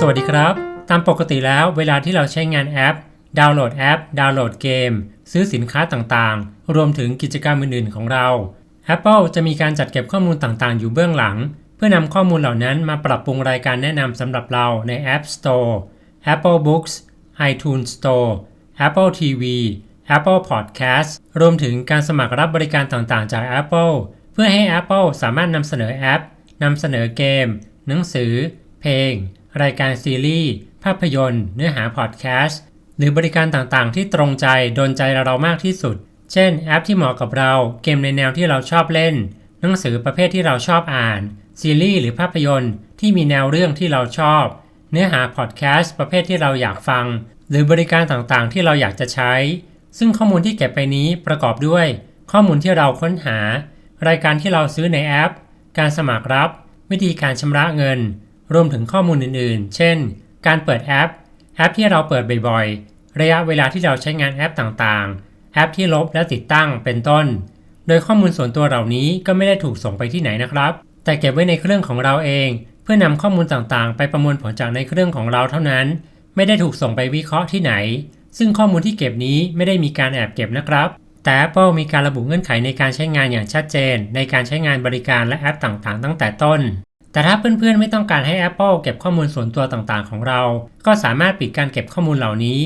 สวัสดีครับ ตามปกติแล้วเวลาที่เราใช้งานแอป ดาวน์โหลดแอป ดาวน์โหลดเกม ซื้อสินค้าต่างๆ รวมถึงกิจกรรมอื่นๆของเรา Apple จะมีการจัดเก็บข้อมูลต่างๆ อยู่เบื้องหลัง เพื่อนำข้อมูลเหล่านั้นมาปรับปรุงรายการแนะนำสำหรับเราใน App Store Apple Books iTunes Store Apple TV Apple Podcast รวมถึงการสมัครรับบริการต่างๆ จาก Apple เพื่อให้ Apple สามารถนำเสนอแอปนำเสนอเกม หนังสือ เพลง รายการซีรีส์ ภาพยนตร์ เนื้อหาพอดแคสต์ หรือบริการต่างๆ ที่ตรงใจ โดนใจเรามากที่สุด เช่น แอปที่เหมาะกับเรา เกมในแนวที่เราชอบเล่น หนังสือประเภทที่เราชอบอ่าน ซีรีส์หรือภาพยนตร์ที่มีแนวเรื่องที่เราชอบ เนื้อหาพอดแคสต์ประเภทที่เราอยากฟัง หรือบริการต่างๆ ที่เราอยากจะใช้ ซึ่งข้อมูลที่เก็บไปนี้ประกอบด้วย ข้อมูลที่เราค้นหา รายการที่เราซื้อในแอป การสมัครรับ วิธีการชำระเงิน รวมถึงข้อมูลอื่นๆ เช่น การเปิดแอป แอปที่เราเปิดบ่อยๆ ระยะเวลาที่เราใช้งานแอปต่างๆ แอปที่ลบและติดตั้งเป็นต้น โดยข้อมูลส่วนตัวเหล่านี้ก็ไม่ได้ถูกส่งไปที่ไหนนะครับ แต่เก็บไว้ในเครื่องของเราเอง เพื่อนำข้อมูลต่างๆ ไปประมวลผลจากในเครื่องของเราเท่านั้น ไม่ได้ถูกส่งไปวิเคราะห์ที่ไหน ซึ่งข้อมูลที่เก็บนี้ไม่ได้มีการแอบเก็บนะครับแต่ Apple มีการระบุเงื่อนไขในการใช้งานอย่างชัดเจน ในการใช้งานบริการและแอปต่างๆ ตั้งแต่ต้น แต่ถ้าเพื่อนๆไม่ต้องการให้ Apple เก็บข้อมูลส่วนตัวต่างๆ ของเรา ก็สามารถปิดการเก็บข้อมูลเหล่านี้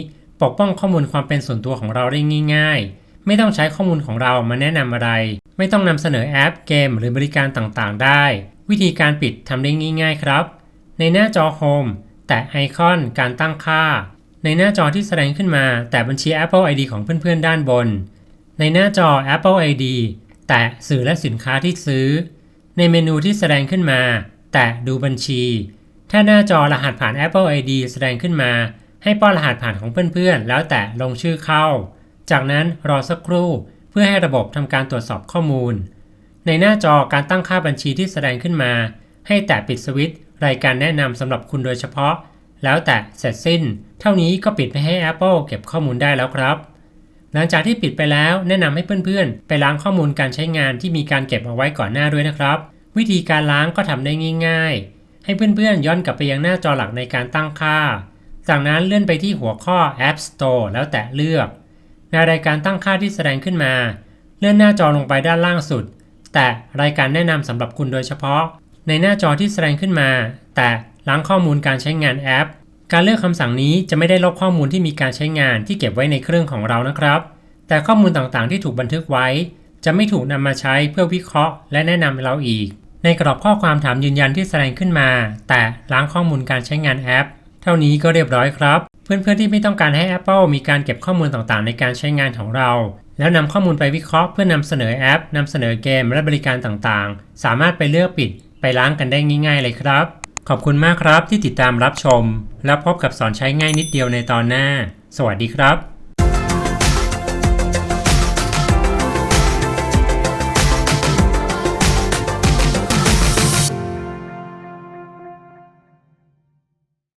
ปกป้องข้อมูลความเป็นส่วนตัวของเราได้ง่าย ๆ ไม่ต้องใช้ข้อมูลของเรามาแนะนำอะไร ไม่ต้องนำเสนอแอปเกมหรือบริการต่างๆ ได้ วิธีการปิดทำได้ง่าย ๆ ครับ ในหน้าจอ Home แตะไอคอนการตั้งค่า ในหน้าจอที่แสดงขึ้นมา แตะบัญชี Apple ID ของเพื่อนๆ ด้านบน ในหน้าจอ Apple ID แตะสื่อและสินค้าที่ซื้อ ในเมนูที่แสดงขึ้นมา แตะดูบัญชี ถ้าหน้าจอรหัสผ่าน Apple ID แสดงขึ้นมา ให้ป้อนรหัสผ่านของเพื่อนๆ แล้วแตะลงชื่อเข้า จากนั้นรอสักครู่เพื่อให้ระบบทำการตรวจสอบข้อมูล ในหน้าจอการตั้งค่าบัญชีที่แสดงขึ้นมา ให้แตะปิดสวิตช์รายการแนะนำสำหรับคุณโดยเฉพาะ แล้วแตะเสร็จสิ้น เท่านี้ก็ปิดไม่ให้ Apple เก็บข้อมูลได้แล้วครับหลังจากที่ปิดไปแล้วแนะนำให้เพื่อนๆ ไปล้างข้อมูลการใช้งานที่มีการเก็บเอาไว้ก่อนหน้าด้วยนะครับ วิธีการล้างก็ทำได้ง่ายๆ ให้เพื่อนๆย้อนกลับไปยังหน้าจอหลักในการตั้งค่า จากนั้นเลื่อนไปที่หัวข้อ App Store แล้วแตะเลือก ในรายการตั้งค่าที่แสดงขึ้นมา เลื่อนหน้าจอลงไปด้านล่างสุด แตะรายการแนะนำสำหรับคุณโดยเฉพาะ ในหน้าจอที่แสดงขึ้นมา แตะล้างข้อมูลการใช้งานแอป การเลือกคำสั่งนี้จะไม่ได้ลบข้อมูลที่มีการใช้งานที่เก็บไว้ในเครื่องของเรานะครับ แต่ข้อมูลต่างๆที่ถูกบันทึกไว้ จะไม่ถูกนำมาใช้เพื่อวิเคราะห์และแนะนำเราอีก ในกรอบข้อความถามยืนยันที่แสดงขึ้นมา แต่ล้างข้อมูลการใช้งานแอป เท่านี้ก็เรียบร้อยครับ เพื่อนๆที่ไม่ต้องการให้ Apple มีการเก็บข้อมูลต่างๆ ในการใช้งานของเรา แล้วนำข้อมูลไปวิเคราะห์เพื่อนำเสนอแอปนำเสนอเกมและบริการต่างๆ สามารถไปเลือกปิด ไปล้างกันได้ง่าย ๆ เลยครับ ขอบคุณมากครับที่ติดตามรับชม แล้วพบกับสอนใช้ง่ายนิดเดียวในตอนหน้า สวัสดีครับ